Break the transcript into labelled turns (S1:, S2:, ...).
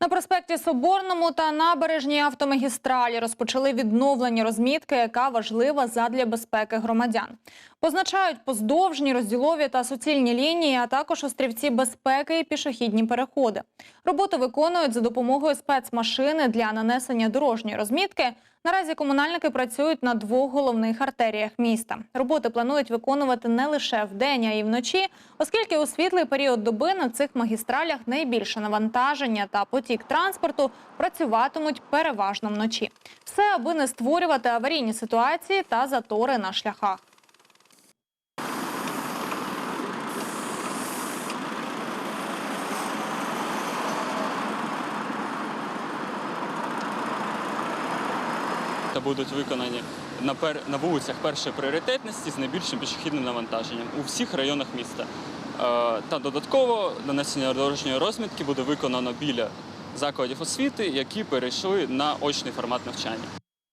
S1: На проспекті Соборному та набережній автомагістралі розпочали відновлення розмітки, яка важлива задля безпеки громадян. Позначають поздовжні, розділові та суцільні лінії, а також острівці безпеки і пішохідні переходи. Роботи виконують за допомогою спецмашини для нанесення дорожньої розмітки. Наразі комунальники працюють на двох головних артеріях міста. Роботи планують виконувати не лише вдень, а й вночі, оскільки у світлий період доби на цих магістралях найбільше навантаження та потік транспорту працюватимуть переважно вночі. Все, аби не створювати аварійні ситуації та затори на шляхах.
S2: та будуть виконані на, пер... на вулицях першої пріоритетності з найбільшим пішохідним навантаженням у всіх районах міста. Е, Та додатково нанесення дорожньої розмітки буде виконано біля закладів освіти, які перейшли на очний формат навчання.